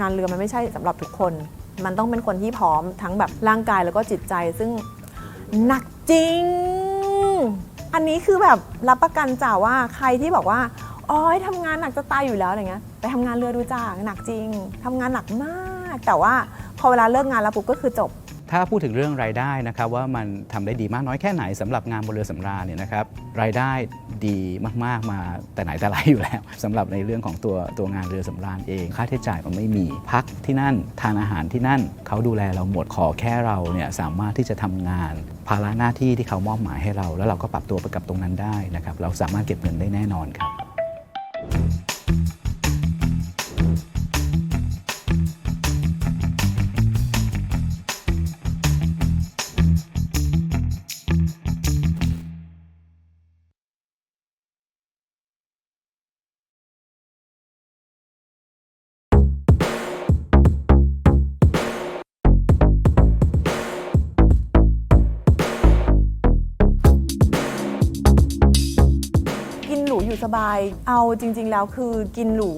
งานเรือมันไม่ใช่สำหรับทุกคน มันต้องเป็นคนที่พร้อมทั้งแบบร่างกายแล้วก็จิตใจซึ่งหนักจริง อันนี้คือแบบรับประกันจ้าว่าใครที่บอกว่าอ๋อทำงานหนักจะตายอยู่แล้วอะไรเงี้ยไปทำงานเรือดูจ้าหนักจริงทำงานหนักมาก แต่ว่าพอเวลาเลิกงานแล้วปุ๊บก็คือจบ ถ้าพูดถึงเรื่องรายได้นะครับว่ามันทำได้ดีมากน้อยแค่ไหนสำหรับงานบนเรือสำราญเนี่ยนะครับรายได้ดีมากๆมาแต่ไหนแต่ไรอยู่แล้วสำหรับในเรื่องของตัวตัวงานเรือสำราญเอง ค่าใช้จ่ายมันไม่มีพักที่นั่นทานอาหารที่นั่นเขาดูแลเราหมดขอแค่เราเนี่ยสามารถที่จะทำงาน ภาระหน้าที่ที่เขามอบหมายให้เรา แล้วเราก็ปรับตัวไปกับตรงนั้นได้นะครับเราสามารถเก็บเงินได้แน่นอนครับ บาย เอาจริง ๆ แล้วคือกินหรู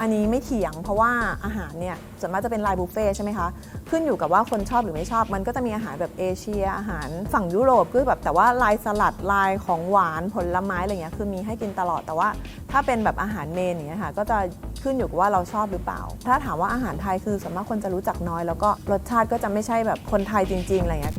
อันนี้ไม่เถียง เพราะว่าอาหารเนี่ยส่วนมากจะเป็นไลน์บุฟเฟ่ใช่ไหมคะ ขึ้นอยู่กับว่าคนชอบหรือไม่ชอบ มันก็จะมีอาหารแบบเอเชีย อาหารฝั่งยุโรปก็แบบแต่ว่าลายสลัดลายของหวานผลไม้อะไรเงี้ยคือมีให้กินตลอด แต่ว่าถ้าเป็นแบบอาหารเมนอย่างเงี้ยค่ะก็จะขึ้นอยู่กับว่าเราชอบหรือเปล่า ถ้าถามว่าอาหารไทยคือส่วนมากคนจะรู้จักน้อย แล้วก็รสชาติก็จะไม่ใช่แบบคนไทยจริงๆอะไรเงี้ย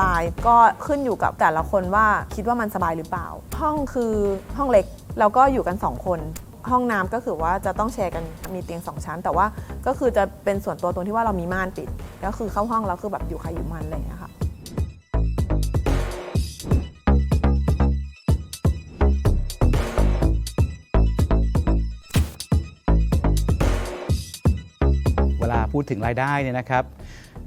บาย ก็ขึ้นอยู่กับแต่ละคนว่าคิดว่ามันสบายหรือเปล่า ห้องคือห้องเล็กแล้วก็อยู่กัน 2 คนห้องน้ำก็คือว่าจะต้องแชร์กันมีเตียง2ชั้น แต่ว่าก็คือจะเป็นส่วนตัวตรงที่ว่าเรามีม่านปิด ก็คือเข้าห้องแล้วคือแบบอยู่ใครอยู่มันอะไรอย่างเงี้ยค่ะเวลาพูดถึงรายได้เนี่ยนะครับ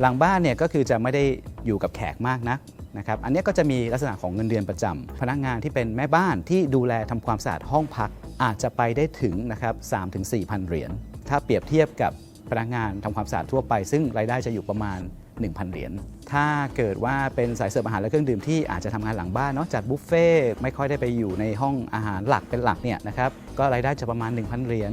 หลังบ้านเนี่ยก็คือจะไม่ได้อยู่กับแขกมากนักนะครับอันนี้ก็จะมีลักษณะของเงินเดือนประจำพนักงานที่เป็นแม่บ้านที่ดูแลทำความสะอาดห้องพัก อาจจะไปได้ถึงนะครับ3ถึง4,000เหรียญถ้าเปรียบเทียบกับพนักงานทำความสะอาดทั่วไป ซึ่งรายได้จะอยู่ประมาณ 1,000 เหรียญถ้าเกิดว่าเป็นสายเสิร์ฟอาหารและเครื่องดื่มที่อาจจะทำงานหลังบ้านเนาะจัดบุฟเฟ่ไม่ค่อยได้ไปอยู่ในห้องอาหารหลักเป็นหลักเนี่ยนะครับก็รายได้จะประมาณ 1,000 เหรียญ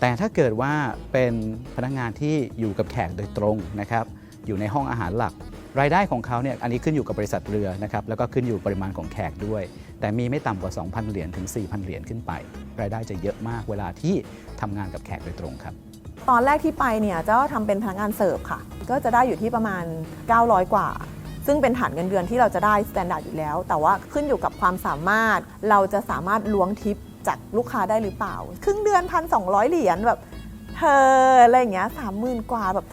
แต่ถ้าเกิดว่าเป็นพนักงานที่อยู่กับแขกโดยตรงนะครับ อยู่ในห้องอาหารหลัก รายได้ของเขาเนี่ยอันนี้ขึ้นอยู่กับบริษัทเรือนะครับแล้วก็ขึ้นอยู่ปริมาณของแขกด้วย แต่มีไม่ต่ำกว่า 2,000 เหรียญถึง 4,000 เหรียญขึ้นไป รายได้จะเยอะมากเวลาที่ทำงานกับแขกโดยตรงครับ ตอนแรกที่ไปเนี่ยจะทำเป็นพนักงานเสิร์ฟค่ะ ก็จะได้อยู่ที่ประมาณ 900 กว่า ซึ่งเป็นฐานเงินเดือนที่เราจะได้สแตนดาร์ดอยู่แล้ว แต่ว่าขึ้นอยู่กับความสามารถ เราจะสามารถล้วงทิปจากลูกค้าได้หรือเปล่า ครึ่งเดือนพันสองร้อยเหรียญแบบเธออะไรอย่างเงี้ยสามหมื่นกว่าแบบ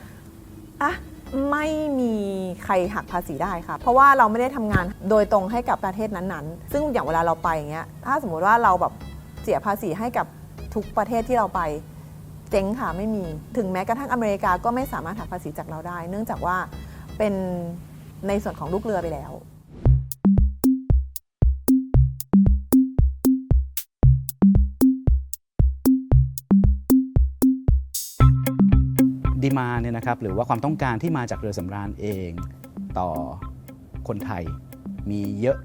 อะ ไม่มีใครหักภาษีได้ค่ะ เพราะว่าเราไม่ได้ทำงานโดยตรงให้กับประเทศนั้นๆ ซึ่งอย่างเวลาเราไปอย่างเงี้ยถ้าสมมุติว่าเราแบบเสียภาษีให้กับทุกประเทศที่เราไปเจ๊งค่ะไม่มีถึงแม้กระทั่งอเมริกาก็ไม่สามารถหักภาษีจากเราได้ เนื่องจากว่าเป็นในส่วนของลูกเรือไปแล้ว ดีมาเนี่ยนะครับหรือว่าความต้องการที่มาจากเรือสำราญเองต่อคนไทยมีเยอะ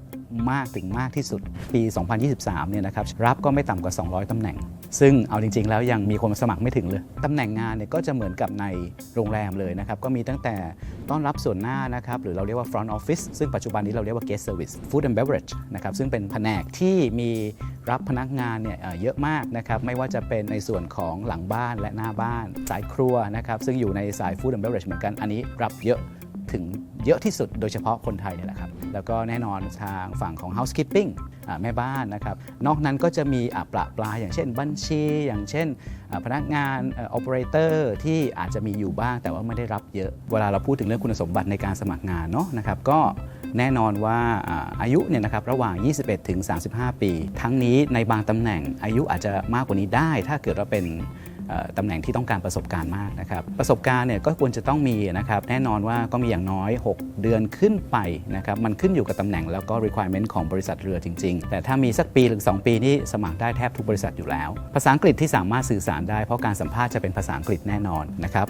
มากถึงมากที่สุดปี 2023 เนี่ยนะครับรับก็ไม่ต่ำกว่า 200 ตำแหน่ง ซึ่งเอาจริง ๆ แล้วยังมีคนมาสมัครไม่ถึงเลยตำแหน่งงานเนี่ยก็จะเหมือนกับในโรงแรมเลยนะครับ ก็มีตั้งแต่ต้อนรับส่วนหน้านะครับหรือเราเรียกว่า front office ซึ่งปัจจุบันนี้เราเรียกว่า guest service food and beverage นะครับซึ่งเป็นแผนกที่มีรับพนักงานเนี่ยเอ่อเยอะมากนะครับไม่ว่าจะเป็นในส่วนของหลังบ้านและหน้าบ้าน สายครัวนะครับซึ่งอยู่ในสาย food and beverage เหมือนกันอันนี้รับเยอะถึงเยอะที่สุดโดยเฉพาะคนไทยเนี่ยแหละครับแล้วก็แน่นอนทางฝั่งของ housekeeping แม่บ้านนะครับ นอกนั้นก็จะมีะประปลายอย่างเช่นบัญชี อย่างเช่น พนักงาน operator ที่อาจจะมีอยู่บ้างแต่ว่าไม่ได้รับเยอะ เวลาเราพูดถึงเรื่องคุณสมบัติในการสมัครงานเนาะนะครับก็แน่นอนว่าอายุเนี่ยนะครับระหว่าง 21 ถึง 35 ปี ทั้งนี้ในบางตำแหน่งอายุอาจจะมากกว่านี้ได้ ถ้าเกิดว่าเป็น ตำแหน่งที่ต้องการประสบการณ์มากนะครับประสบการณ์เนี่ยก็ควรจะต้องมีนะครับแน่นอนว่าก็มีอย่างน้อย 6 เดือนขึ้นไปนะครับมันขึ้นอยู่กับตำแหน่งแล้วก็ requirement ของบริษัทเรือจริง ๆ แต่ถ้ามีสักปีหรือ 2 ปีนี่สมัครได้แทบทุกบริษัทอยู่แล้ว ภาษาอังกฤษที่สามารถสื่อสารได้เพราะการสัมภาษณ์จะเป็นภาษาอังกฤษแน่นอนนะครับ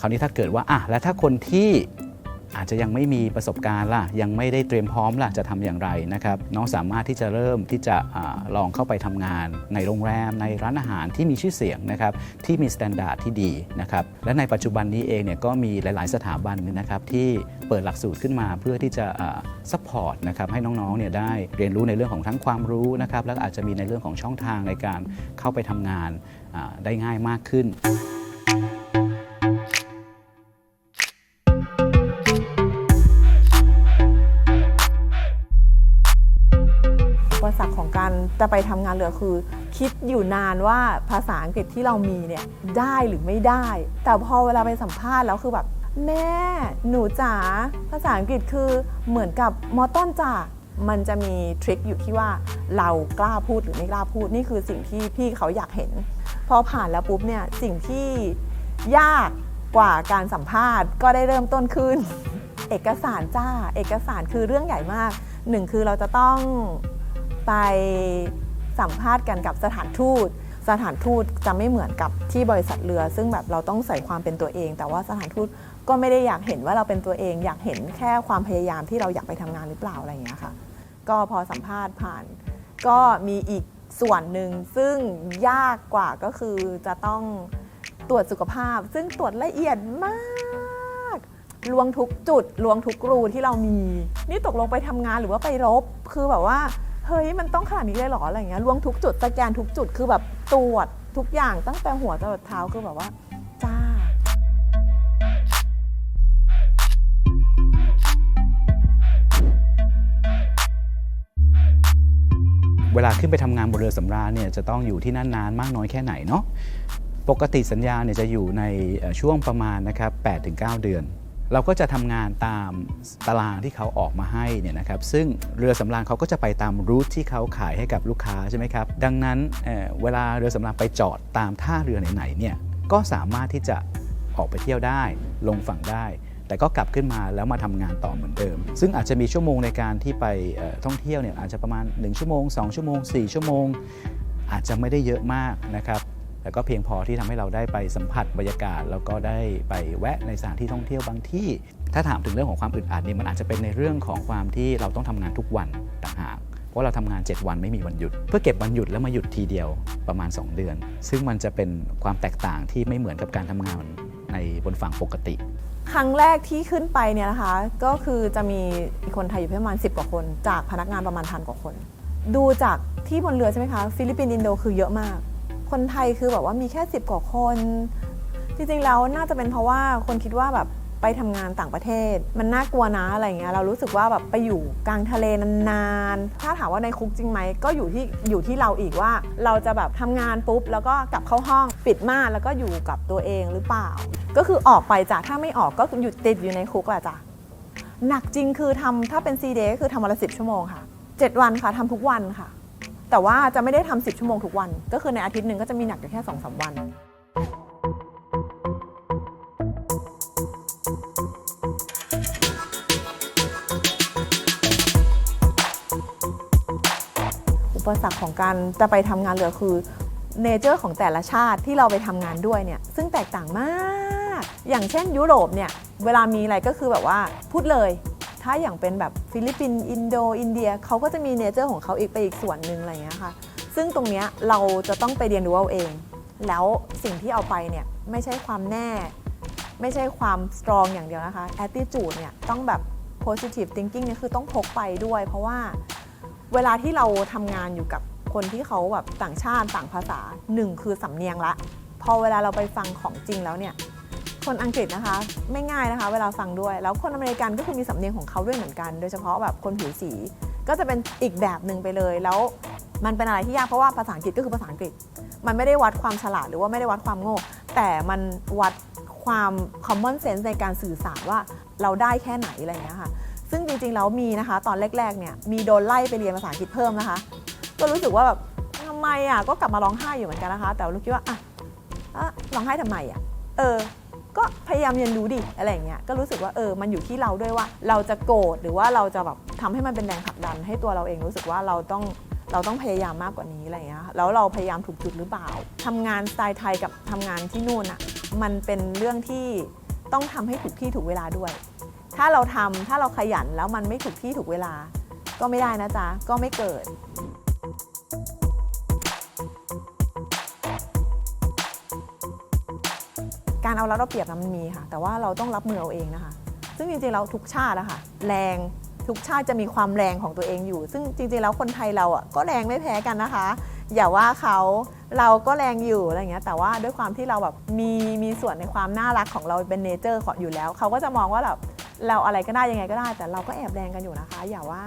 คราวนี้ถ้าเกิดว่าอะแล้วถ้าคนที่ อาจจะยังไม่มีประสบการณ์ล่ะ ยังไม่ได้เตรียมพร้อมล่ะจะทำอย่างไรนะครับน้องสามารถที่จะเริ่มที่จะอลองเข้าไปทำงาน ในโรงแรมในร้านอาหารที่มีชื่อเสียงนะครับที่มีมาตรฐานที่ดีนะครับและในปัจจุบันนี้เองเนี่ยก็มีหลาย ๆ สถาบันนะครับที่เปิดหลักสูตรขึ้นมาเพื่อที่จะซัพพอร์ตนะครับให้น้อง ๆ เนี่ยได้เรียนรู้ในเรื่องของทั้งความรู้นะครับแล้วอาจจะมีในเรื่องของช่องทางในการเข้าไปทำงานได้ง่ายมากขึ้น จะไปทำงานเรือคือ คิดอยู่นานว่าภาษาอังกฤษที่เรามีเนี่ยได้หรือไม่ได้ แต่พอเวลาไปสัมภาษณ์แล้วคือแบบ แม่หนูจ๋าภาษาอังกฤษคือเหมือนกับมอต้นจ่ามันจะมีทริคอยู่ที่ว่าเรากล้าพูดหรือไม่กล้าพูดนี่คือสิ่งที่พี่เขาอยากเห็น พอผ่านแล้วปุ๊บเนี่ยสิ่งที่ยากกว่าการสัมภาษณ์ก็ได้เริ่มต้นขึ้น เอกสารจ้า เอกสารคือเรื่องใหญ่มากหนึ่งคือเราจะต้อง ไปสัมภาษณ์กันกับสถานทูต สถานทูตจะไม่เหมือนกับที่บริษัทเรือ ซึ่งแบบเราต้องใส่ความเป็นตัวเอง แต่ว่าสถานทูตก็ไม่ได้อยากเห็นว่าเราเป็นตัวเอง อยากเห็นแค่ความพยายามที่เราอยากไปทำงานหรือเปล่าอะไรอย่างเงี้ยค่ะ ก็พอสัมภาษณ์ผ่าน ก็มีอีกส่วนหนึ่งซึ่งยากกว่าก็คือจะต้องตรวจสุขภาพ ซึ่งตรวจละเอียดมากลวงทุกจุดลวงทุกรูที่เรามี นี่ตกลงไปทำงานหรือว่าไปรบ คือแบบว่า เฮ้ยมันต้องขนาดนี้เลยเหรออะไรเงี้ยลวงทุกจุดสแกนทุกจุดคือแบบตรวจทุกอย่างตั้งแต่หัวจรดเท้าคือแบบว่า จ้า เวลาขึ้นไปทำงานบนเรือสำราญเนี่ยจะต้องอยู่ที่นั่นนานมากน้อยแค่ไหนเนาะปกติสัญญาเนี่ยจะอยู่ในเอ่อช่วงประมาณนะครับ8-9 เดือน เราก็จะทำงานตามตารางที่เขาออกมาให้เนี่ยนะครับซึ่งเรือสำราญเขาก็จะไปตามรูทที่เขาขายให้กับลูกค้าใช่ไหมครับดังนั้นเเวลาเรือสำราญไปจอดตามท่าเรือไหนๆเนี่ยก็สามารถที่จะออกไปเที่ยวได้ ลงฝั่งได้ แต่ก็กลับขึ้นมาแล้วมาทำงานต่อเหมือนเดิม ซึ่งอาจจะมีชั่วโมงในการที่ไปท่องเที่ยวเนี่ยอาจจะประมาณ 1 ชั่วโมง 2 ชั่วโมง 4 ชั่วโมง อาจจะไม่ได้เยอะมากนะครับ แต่ก็เพียงพอที่ทำให้เราได้ไปสัมผัสบรรยากาศ แล้วก็ได้ไปแวะในสถานที่ท่องเที่ยวบางที่ ถ้าถามถึงเรื่องของความอึดอัดเนี่ยมันอาจจะเป็นในเรื่องของความที่เราต้องทำงานทุกวันต่างหากเพราะเราทำงาน 7 วันไม่มีวันหยุด เพื่อเก็บวันหยุดแล้วมาหยุดทีเดียวประมาณ 2 เดือน ซึ่งมันจะเป็นความแตกต่างที่ไม่เหมือนกับการทำงานในบนฝั่งปกติ ครั้งแรกที่ขึ้นไปเนี่ยนะคะ ก็คือจะมีคนไทยอยู่ประมาณ 10 กว่าคน จากพนักงานประมาณพันกว่าคน ดูจากที่บนเรือใช่ไหมคะ ฟิลิปปินส์อินโดคือเยอะมาก คนไทยคือแบบว่ามีแค่ 10 กว่าคน จริงๆแล้วน่าจะเป็นเพราะว่าคนคิดว่าแบบไปทำงานต่างประเทศ มันน่ากลัวนะอะไรเงี้ยเรารู้สึกว่าแบบไปอยู่กลางทะเลนานๆ ถ้าถามว่าในคุกจริงไหมก็อยู่ที่อยู่ที่เราอีกว่า เราจะแบบทำงานปุ๊บ แล้วก็กลับเข้าห้องปิดม่านแล้วก็อยู่กับตัวเองหรือเปล่า ก็คือออกไปจ้ะถ้าไม่ออกก็อยู่ติดอยู่ในคุกแหละจ้ะหนักจริงคือทำถ้าเป็นซีเดก็คือทำวันละสิบชั่วโมงค่ะ 7 วันค่ะทำทุกวันค่ะ แต่ว่าจะไม่ได้ทำ10 ชั่วโมงทุกวัน ก็คือในอาทิตย์หนึ่งก็จะมีหนักอยู่แค่2อสวัน อุปสรรคของการจะไปทำงานเรือคือเนเจอร์ของแต่ละชาติที่เราไปทำงานด้วยเนี่ยซึ่งแตกต่างมาก อย่างเช่นยุโรปเนี่ยเวลามีอะไรก็คือแบบว่าพูดเลย ถ้าอย่างเป็นแบบฟิลิปปินส์อินโดอินเดียเขาก็จะมีเนเจอร์ของเขาอีกไปอีกส่วนหนึ่งอะไรเงี้ยค่ะ ซึ่งตรงเนี้ยเราจะต้องไปเรียนรู้เอาเอง แล้วสิ่งที่เอาไปเนี่ยไม่ใช่ความแน่ ไม่ใช่ความสตรองอย่างเดียวนะคะ attitude เนี่ยต้องแบบ positive thinking เนี่ยคือต้องพกไปด้วย เพราะว่าเวลาที่เราทำงานอยู่กับคนที่เขาแบบต่างชาติต่างภาษาหนึ่งคือสำเนียงละ พอเวลาเราไปฟังของจริงแล้วเนี่ย คนอังกฤษนะคะ ไม่ง่ายนะคะ เวลาฟังด้วย แล้วคนอเมริกันก็คือมีสำเนียงของเขาด้วยเหมือนกัน โดยเฉพาะแบบคนผิวสี ก็จะเป็นอีกแบบหนึ่งไปเลย แล้วมันเป็นอะไรที่ยากเพราะว่าภาษาอังกฤษก็คือภาษาอังกฤษ มันไม่ได้วัดความฉลาดหรือว่าไม่ได้วัดความโง่ แต่มันวัดความ common sense ในการสื่อสารว่าเราได้แค่ไหนอะไรอย่างเงี้ยค่ะ ซึ่งจริงๆแล้วมีนะคะ ตอนแรกๆเนี่ยมีโดนไล่ไปเรียนภาษาอังกฤษเพิ่มนะคะ ก็รู้สึกว่าแบบทำไมอะก็กลับมาร้องไห้อยู่เหมือนกันนะคะ แต่รู้คิดว่าอะอะร้องไห้ทำไมอะเออ ก็พยายามเรียนรู้ดิอะไรอย่างเงี้ยก็รู้สึกว่าเออมันอยู่ที่เราด้วยว่า เราจะโกรธหรือว่าเราจะแบบทำให้มันเป็นแรงผลักดัน ให้ตัวเราเองรู้สึกว่าเราต้องเราต้องพยายามมากกว่านี้อะไรอย่างเงี้ยแล้วเราพยายามถูกจุดหรือเปล่าทำงานสไตล์ไทยกับทำงานที่นู่นอะมันเป็นเรื่องที่ต้องทำให้ถูกที่ถูกเวลาด้วย ถ้าเราทำถ้าเราขยันแล้วมันไม่ถูกที่ถูกเวลา ก็ไม่ได้นะจ๊ะก็ไม่เกิด การเอารัดเอาเปรียบนะมันมีค่ะ แต่ว่าเราต้องรับมือเอาเองนะคะ ซึ่งจริงๆแล้วทุกชาติอะค่ะแรงทุกชาติจะมีความแรงของตัวเองอยู่ ซึ่งจริงๆแล้วคนไทยเราอะก็แรงไม่แพ้กันนะคะ อย่าว่าเขาเราก็แรงอยู่อะไรเงี้ยแต่ว่าด้วยความที่เราแบบมีมีส่วนในความน่ารักของเราเป็นเนเจอร์ของอยู่แล้ว เขาก็จะมองว่าแบบเราอะไรก็ได้ยังไงก็ได้ แต่เราก็แอบแรงกันอยู่นะคะ อย่าว่า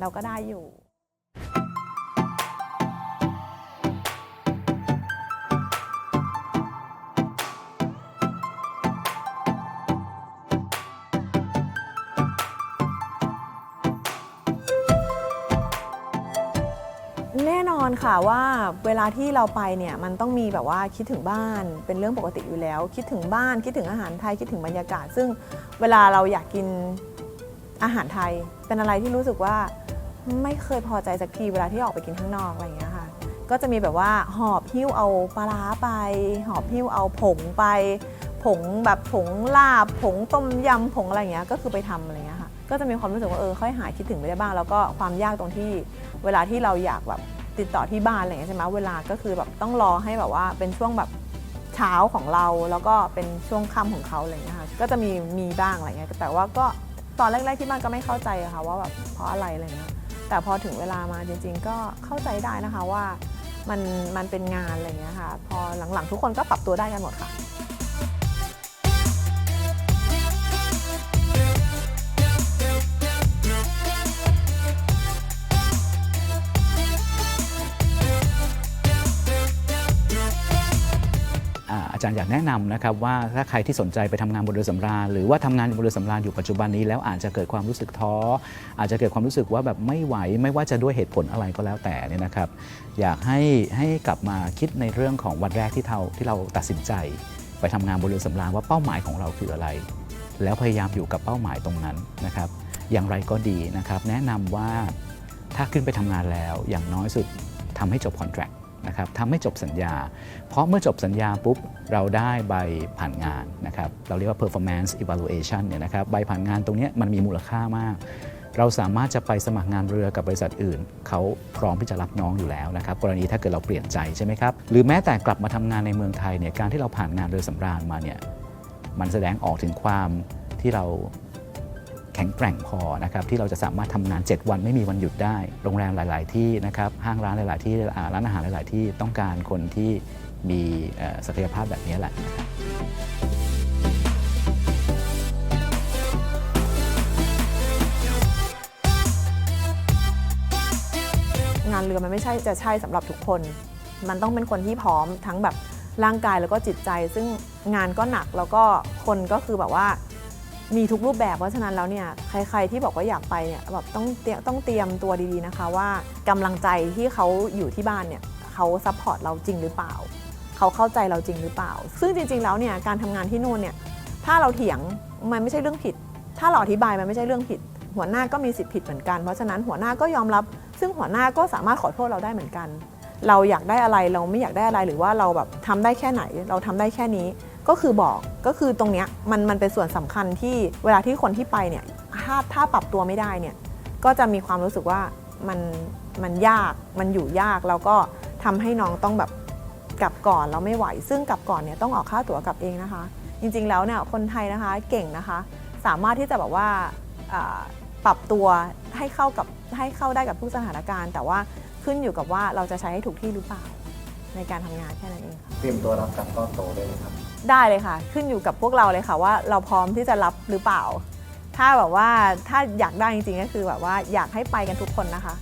เราก็ได้อยู่ อนค่ะว่าเวลาที่เราไปเนี่ยมันต้องมีแบบว่าคิดถึงบ้านเป็นเรื่องปกติอยู่แล้ว คิดถึงบ้านคิดถึงอาหารไทยคิดถึงบรรยากาศ ซึ่งเวลาเราอยากกินอาหารไทย เป็นอะไรที่รู้สึกว่าไม่เคยพอใจสักทีเวลาที่ออกไปกินข้างนอกอะไรอย่างเงี้ยค่ะก็จะมีแบบว่าหอบหิ้วเอาปลาร้าไป หอบหิ้วเอาผงไป ผงแบบผงลาบ ผงต้มยำผงอะไรอย่างเงี้ยก็คือไปทำอะไรอย่างเงี้ยค่ะก็จะมีความรู้สึกว่าเออค่อยหายคิดถึงไปได้บ้าง แล้วก็ความยากตรงที่เวลาที่เราอยากแบบ ติดต่อที่บ้านอะไรอย่างเงี้ยใช่ไหมเวลาก็คือแบบต้องรอให้แบบว่าเป็นช่วงแบบเช้าของเราแล้วก็เป็นช่วงค่ำของเขาอะไรอย่างเงี้ยค่ะก็จะมีมีบ้างอะไรเงี้ยแต่ว่าก็ตอนแรกๆที่บ้านก็ไม่เข้าใจอะค่ะว่าแบบเพราะอะไรอะไรเงี้ยแต่พอถึงเวลามาจริง ๆ ก็เข้าใจได้นะคะว่ามันมันเป็นงานอะไรเงี้ยค่ะ พอหลังๆทุกคนก็ปรับตัวได้กันหมดค่ะ จารย์อยากแนะนำนะครับว่าถ้าใครที่สนใจไปทำงานบนเรือสำราญหรือว่าทำงานบนเรือสำราญอยู่ปัจจุบันนี้แล้วอาจจะเกิดความรู้สึกท้อ อาจจะเกิดความรู้สึกว่าแบบไม่ไหวไม่ว่าจะด้วยเหตุผลอะไรก็แล้วแต่เนี่ยนะครับ อยากให้ให้กลับมาคิดในเรื่องของวันแรกที่เราที่เราตัดสินใจ ไปทำงานบนเรือสำราญว่าเป้าหมายของเราคืออะไร แล้วพยายามอยู่กับเป้าหมายตรงนั้นนะครับ อย่างไรก็ดีนะครับ แนะนำว่าถ้าขึ้นไปทำงานแล้วอย่างน้อยสุดทำให้จบคอนแท c t นะครับทำให้จบสัญญา เพราะเมื่อจบสัญญาปุ๊บเราได้ใบผ่านงานนะครับเราเรียกว่า performance evaluation เนี่ยนะครับใบผ่านงานตรงนี้มันมีมูลค่ามาก เราสามารถจะไปสมัครงานเรือกับบริษัทอื่น เขาพร้อมที่จะรับน้องอยู่แล้วนะครับกรณีถ้าเกิดเราเปลี่ยนใจใช่ไหมครับหรือแม้แต่กลับมาทำงานในเมืองไทยเนี่ยการที่เราผ่านงานเรือสำราญมาเนี่ยมันแสดงออกถึงความที่เรา แข็งแกร่งพอนะครับที่เราจะสามารถทำงาน 7 วันไม่มีวันหยุดได้ โรงแรมหลาย ๆ ที่นะครับห้างร้านหลาย ๆ ที่ร้านอาหารหลาย ๆ ที่ต้องการคนที่มีศักยภาพแบบนี้แหละนะครับงานเรือมันไม่ใช่จะใช่สำหรับทุกคน มันต้องเป็นคนที่พร้อมทั้งแบบร่างกายแล้วก็จิตใจ ซึ่งงานก็หนักแล้วก็คนก็คือแบบว่า มีทุกรูปแบบเพราะฉะนั้นแล้วเนี่ยใคร ๆ ที่บอกว่าอยากไปเนี่ยแบบต้องเตรียมต้องเตรียมตัวดีๆนะคะว่ากำลังใจที่เขาอยู่ที่บ้านเนี่ยเขาซัพพอร์ตเราจริงหรือเปล่า เขาเข้าใจเราจริงหรือเปล่า ซึ่งจริง ๆ แล้วเนี่ยการทำงานที่นู่นเนี่ยถ้าเราเถียงมันไม่ใช่เรื่องผิด ถ้าเราอธิบายมันไม่ใช่เรื่องผิด หัวหน้าก็มีสิทธิ์ผิดเหมือนกันเพราะฉะนั้นหัวหน้าก็ยอมรับ ซึ่งหัวหน้าก็สามารถขอโทษเราได้เหมือนกัน เราอยากได้อะไรเราไม่อยากได้อะไรหรือว่าเราแบบทำได้แค่ไหน เราทำได้แค่นี้ ก็คือบอกก็คือตรงเนี้ยมันมันเป็นส่วนสำคัญที่เวลาที่คนที่ไปเนี่ยถ้าถ้าปรับตัวไม่ได้เนี่ยก็จะมีความรู้สึกว่ามันมันยากมันอยู่ยากแล้วก็ทำให้น้องต้องแบบกลับก่อนเราไม่ไหว ซึ่งกลับก่อนเนี่ยต้องออกค่าตั๋วกลับเองนะคะ จริงๆแล้วเนี่ยคนไทยนะคะเก่งนะคะ สามารถที่จะแบบว่าปรับตัวให้เข้ากับให้เข้าได้กับทุกสถานการณ์ แต่ว่าขึ้นอยู่กับว่าเราจะใช้ให้ถูกที่หรือเปล่าในการทำงานแค่นั้นเองค่ะเตรียมตัวรับกับก้อนโตด้วยครับ ได้เลยค่ะ ขึ้นอยู่กับพวกเราเลยค่ะว่าเราพร้อมที่จะรับหรือเปล่า ถ้าแบบว่าถ้าอยากได้จริงๆก็คือแบบว่าอยากให้ไปกันทุกคนนะคะ